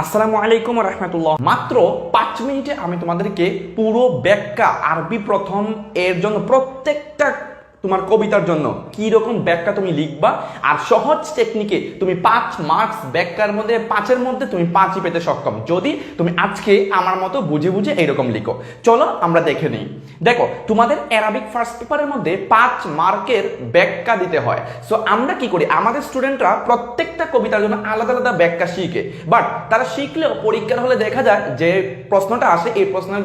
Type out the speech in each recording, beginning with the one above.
আসসালামু আলাইকুম রহমতুল্লাহ। মাত্র পাঁচ মিনিটে আমি তোমাদেরকে পুরো ব্যাখ্যা আরবি প্রথম এর জন্য প্রত্যেকটা তোমার কবিতার জন্য কি রকম ব্যাখ্যা তুমি লিখবা? আর সহজ টেকনিকে তুমি পাঁচ মার্কস ব্যাখ্যার মধ্যে, পাঁচের মধ্যে তুমি পাঁচই পেতে সক্ষম। যদি তুমি আজকে আমার মতো বুঝে বুঝে এইরকম লিখো। চলো আমরা দেখে নিই। দেখো, তোমাদের অ্যারাবিক ফার্স্ট পেপারের মধ্যে পাঁচ মার্কের ব্যাখ্যা দিতে হয়। সো আমরা কি করি? আমাদের স্টুডেন্টরা প্রত্যেকটা কবিতার জন্য আলাদা আলাদা ব্যাখ্যা শিখে। বাট তারা শিখলেও পরীক্ষার হলে দেখা যায় যে প্রশ্নটা আসে, এই প্রশ্নের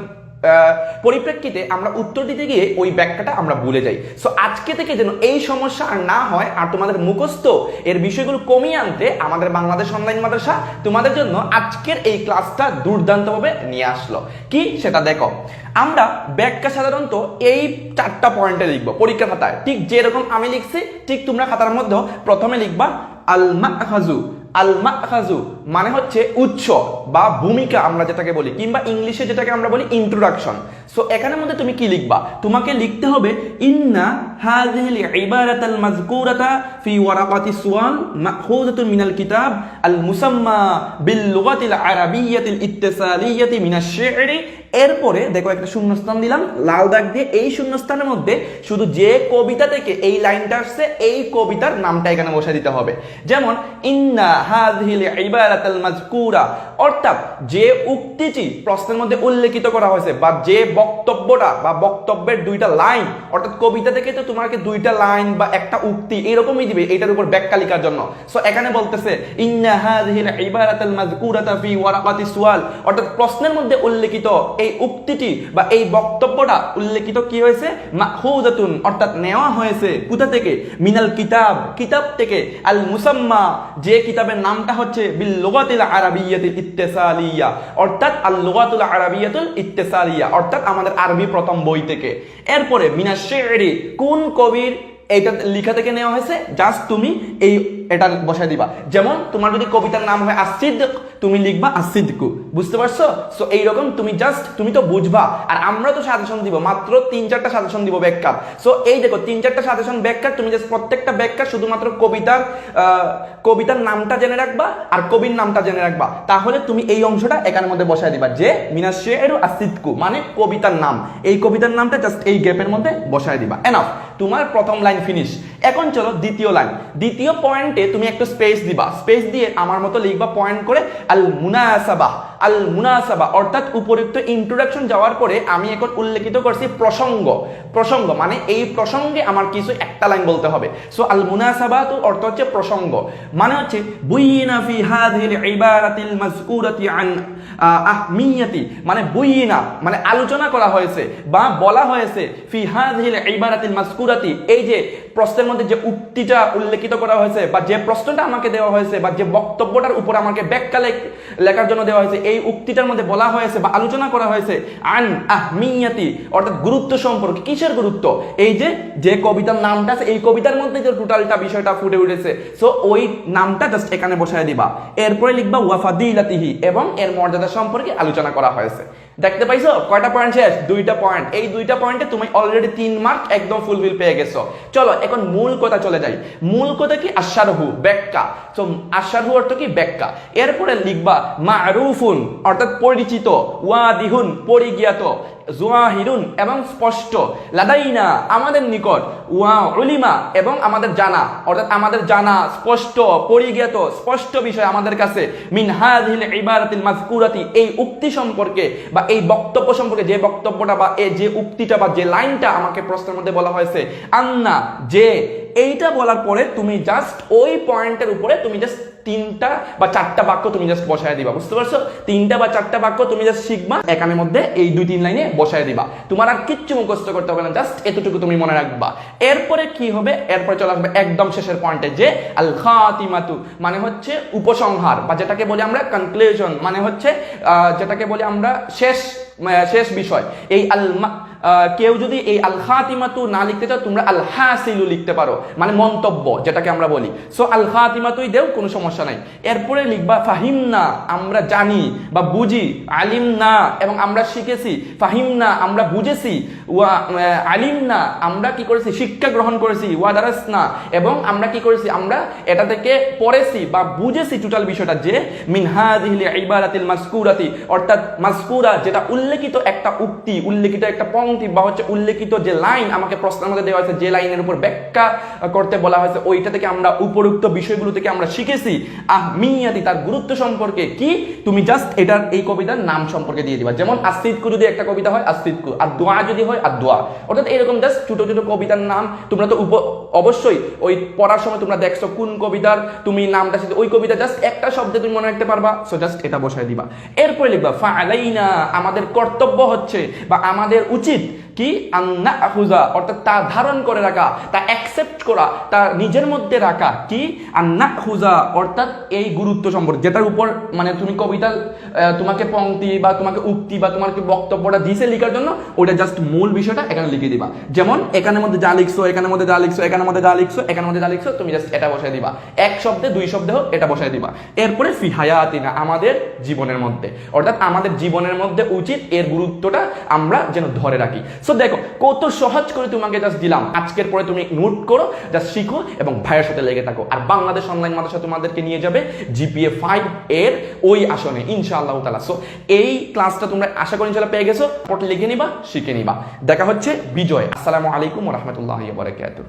পরিপ্রেক্ষিতে আমরা উত্তর দিতে গিয়ে ওই ব্যাখ্যাটা আমরা ভুলে যাই। সো আজকে থেকে যেন এই সমস্যা আর না হয় আর তোমাদের মুখস্থ এর বিষয়গুলো কমিয়ে আনতে আমাদের বাংলাদেশ অনলাইন মাদ্রাসা তোমাদের জন্য আজকের এই ক্লাসটা দুর্দান্তভাবে নিয়ে আসলো। কি? সেটা দেখো। আমরা ব্যাখ্যা সাধারণত এই চারটা পয়েন্টে লিখব পরীক্ষা খাতায়। ঠিক যেরকম আমি লিখছি, ঠিক তোমরা খাতার মধ্যে প্রথমে লিখবা আল মাখাজু আল মাখাজু মানে হচ্ছে উৎস বা ভূমিকা আমরা যেটাকে বলি, কিংবা ইংলিশে যেটাকে আমরা বলি ইন্ট্রোডাকশন সো এখানের মধ্যে তুমি কি লিখবা? তোমাকে লিখতে হবে, ইন্না মাযকুরাতা ফি ওয়ারাকাতি সুয়াল মাখুযাতুন মিনাল কিতাব আল মুসাম্মা বিল লুগাতিল আরাবিয়্যাতিল ইত্তিসালিয়্যাতি মিনাশ শি'রি এরপরে দেখো একটা শূন্যস্থান দিলাম, লাল দাগ দিয়ে এই শূন্যস্থানের মধ্যে শুধু যে কবিতা থেকে এই লাইনটা আসছে, এই কবিতার নামটা এখানে বসে দিতে হবে। যেমন, ইন্না হাযিহিল ইবারাতাল মাযকুরা অর্থাৎ যে উক্তিটি প্রশ্নের মধ্যে উল্লেখিত করা হয়েছে বা যে বক্তব্যটা বা বক্তব্যের দুইটা লাইন, অর্থাৎ কবিতা থেকে তো তোমাকে দুইটা লাইন বা একটা উক্তি এরকমই দিবে এটার উপর ব্যাখ্যা জন্য। সো এখানে বলতেছে, ইন্না হাযিহিল ইবারাতাল মাযকুরাতা ফি ওয়ারাকাতি সুয়াল। অর্থাৎ প্রশ্নের মধ্যে উল্লেখিত এই উক্তিটি বা এই বক্তব্যটা উল্লেখিত কি হয়েছে? মাহুজাতুন অর্থাৎ নেওয়া হয়েছে কোথা থেকে? মিনাল কিতাব কিতাব থেকে। আল মুসাম্মা যে কিতাবের নামটা হচ্ছে বিল লুগাতিল আরাবিয়াতিল ইত্তেসালিয়া। অর্থাৎ আল লুগাতুল আরাবিয়াতুল ইত্তেসালিয়া, অর্থাৎ আমাদের আরবি প্রথম বই থেকে। এরপরে মিনা শেরি কোন কবির এইটা লেখা থেকে নেওয়া হয়েছে জাস্ট তুমি এই এটা বসায় দিবা। যেমন তোমার যদি কবিতার নাম হয় আসিদ তুমি লিখবা আসিদকু, বুঝতে পারছ? সো এইরকম তুমি জাস্ট তুমি তো বুঝবা। আর আমরা তো সাজেশন দিব, মাত্র তিন চারটা সাজেশন দিব ব্যাখ্যা। সো এই দেখো, তিন চারটা সাজেশন ব্যাখ্যা, তুমি জাস্ট প্রত্যেকটা ব্যাখ্যা শুধুমাত্র কবিতার কবিতার নামটা জেনে রাখবা আর কবির নামটা জেনে রাখবা। তাহলে তুমি এই অংশটা এখানের মধ্যে বসায় দিবা, যে মিনাস শেরু আসিদকু মানে কবিতার নাম। এই কবিতার নামটা জাস্ট এই গ্যাপের মধ্যে বসায় দিবা। এনাফ তোমার প্রথম লাইন ফিনিশ এখন চলো দ্বিতীয় লাইন দ্বিতীয় পয়েন্টে তুমি একটু স্পেস দিবা। স্পেস দিয়ে আমার মতো লিখবা পয়েন্ট করে আল মুনাসাবা আল মুনাসাবা অর্থাৎ উপযুক্ত ইন্ট্রোডাকশন যাওয়ার পরে আমি এখন উল্লেখিত করছি প্রসঙ্গ। প্রসঙ্গ মানে এই প্রসঙ্গে আমার কিছু একটা লাইন বলতে হবে। সো আল মুনাসাবা তো অর্থ হচ্ছে প্রসঙ্গ। মানে হচ্ছে বুইনা ফি হাযিহিল ইবারাতিল মাযকুরাতি আন আহ, আহমিয়াতি। মানে বুইনা মানে আলোচনা করা হয়েছে বা বলা হয়েছে ফি হাযিহিল ইবারাতিল মাযকুরাতি। এই যে প্রশ্নের মধ্যে যে উক্তিটা উল্লেখিত করা হয়েছে বা যে প্রশ্নটা আমাকে দেওয়া হয়েছে বা যে বক্তব্যটার উপর আমাকে ব্যাখ্যা লেখ- লেখার জন্য দেওয়া হয়েছে এই উক্তিটার মধ্যে বলা হয়েছে বা আলোচনা করা হয়েছে আন আহমিয়াতি, অর্থাৎ গুরুত্ব সম্পর্কে। কিসের গুরুত্ব? এই যে যে কবিতার নামটা আছে, এই কবিতার মধ্যে যে টোটালটা বিষয়টা ফুটে উঠেছে সো ওই নামটা জাস্ট এখানে বসায় দিবা। এরপরে লিখবা ওয়াফাদিলাতিহি, এবং এর মর্যাদা সম্পর্কে আলোচনা করা হয়েছে। দেখতে পাইছো? কয়টা পয়েন্ট শেষ? দুইটা পয়েন্ট এই দুইটা পয়েন্টে তুমি অলরেডি তিন মার্ক একদম ফুলফিল পেয়ে গেছো। চলো, এখন মূল কথা চলে যাই। মূল কথা কি? আশারহু, ব্যাখ্যা। তো আশারহু অর্থ কি? ব্যাখ্যা। এরপরে লিখবা মারুফুন। অর্থাৎ পরিচিত, ওয়াদিহুন, পরিজ্ঞাত, জুয়াহিরুন এবং স্পষ্ট। লাদাইনা আমাদের নিকট, ওয়া উলিমা এবং আমাদের জানা, অর্থাৎ আমাদের জানা, স্পষ্ট, পরিজ্ঞাত, স্পষ্ট বিষয় আমাদের কাছে। মিন হাযিহিল ইবারাতিল মাযকুরাতি, এই উক্তি সম্পর্কে বা এই বক্তব্য সম্পর্কে যে বক্তব্যটা বা এই যে উক্তিটা বা যে লাইনটা আমাকে প্রশ্নের মধ্যে বলা হয়েছে, আন্না, যে এইটা বলার পরে তুমি জাস্ট ওই পয়েন্টের উপরে তুমি জাস্ট তিনটা বা চারটা বাক্য তুমি জাস্ট বসায় দিবা, বুঝতে পারছ? তিনটা বা চারটা বাক্য তুমি জাস্ট শিখবা এখানের মধ্যে এই দুই তিন লাইনে বসায় দিবা। তোমার আর কিচ্ছু মুখস্থ করতে হবে না জাস্ট এতটুকু তুমি মনে রাখবা। এরপরে কি হবে? এরপরে চলে আসবে একদম শেষের পয়েন্টে যে আল খাতিমাতু মানে হচ্ছে উপসংহার, বা যেটাকে বলি আমরা কনক্লুশন মানে হচ্ছে যেটাকে বলি আমরা শেষ শেষ বিষয়। এই আল কেউ যদি এই আল খাতিমাতু না লিখতে চাও, তোমরা আল হাসিলু লিখতে পারো। মানে মন্তব্য, যেটাকে আমরা বলি। সো আল খাতিমাতুই দেও, কোনো সমস্যা নাই। এরপরে লিখবা ফাহিম না আমরা জানি বা বুঝি আলিম না এবং আমরা শিখেছি। ফাহিম না আমরা বুঝেছি। ওয়া আলিম না আমরা কি করেছি? শিক্ষা গ্রহণ করেছি। ওয়া দারাস না এবং আমরা কি করেছি? আমরা এটা থেকে পড়েছি বা বুঝেছি টোটাল বিষয়টা যে মিনহাদিল ইবারাতিল মাসকুরাতি অর্থাৎ মাসকুরা যেটা উল্লেখিত একটা উক্তি, উল্লেখিত একটা পংক্তি বা হচ্ছে উল্লেখিত যে লাইন আমাকে প্রশ্নের মধ্যে দেওয়া হয়েছে যে লাইনের উপর ব্যাখ্যা করতে বলা হয়েছে ওইটা থেকে আমরা উপরোক্ত বিষয়গুলো থেকে আমরা শিখেছি। আহ আহমিয়াতি তার গুরুত্ব সম্পর্কে কি? তুমি জাস্ট এটার এই কবিতার নাম সম্পর্কে দিয়ে দিবা। যেমন আসিদকু যদি একটা কবিতা হয় আসিদকু আর দোয়া যদি হয় আর দোয়া। অর্থাৎ এরকম জাস্ট ছোট ছোট কবিতার নাম। তোমরা তো অবশ্যই ওই পড়ার সময় তোমরা দেখছ কোন কবিতার তুমি নামটা শিখছো, ওই কবিতা জাস্ট একটা শব্দে তুমি মনে রাখতে পারবা। সো জাস্ট এটা বসায় দিবা। এরপরে লিখবা ফালাইনা আমাদের কর্তব্য হচ্ছে বা আমাদের উচিত mean কি? আন্না অর্থাৎ তা ধারণ করে রাখা, তা অ্যাকসেপ্ট করা, তা নিজের মধ্যে রাখা। কি? আন্না হুজা অর্থাৎ এই গুরুত্ব সম্পর্কে। যেটার উপর মানে তুমি কবিতা তোমাকে পংক্তি বা তোমাকে উক্তি বা তোমাকে বক্তব্যটা দিছে লেখার জন্য ওটা জাস্ট মূল বিষয়টা এখানে লিখে দিবা। যেমন, এখানের মধ্যে যা লিখছো, এখানের মধ্যে যা লিখছো, এখানের মধ্যে যা লিখছো, এখানের মধ্যে যা লিখছো, তুমি জাস্ট এটা বসায় দিবা। এক শব্দে দুই শব্দে হোক, এটা বসায় দিবা। এরপরে ফিহায়াতিনা আমাদের জীবনের মধ্যে। অর্থাৎ আমাদের জীবনের মধ্যে উচিত এর গুরুত্বটা আমরা যেন ধরে রাখি। সো দেখো কত সহজ করে তোমাকে জাস্ট দিলাম। আজকের পরে তুমি নোট করো জাস্ট শিখো এবং ভাইয়ের সাথে লেগে থাকো। আর বাংলাদেশ অনলাইন মাদ্রাসা তোমাদেরকে নিয়ে যাবে জিপিএ ফাইভ এর ওই আসনে, ইনশাআল্লাহ তালা সো এই ক্লাসটা তোমরা আশা করি ইনশাল্লাহ পেয়ে গেছো। পট লিখে নিবা, শিখে নিবা। দেখা হচ্ছে বিজয়। আসসালামু আলাইকুম রহমতুল্লাহ বরাকাতুহ।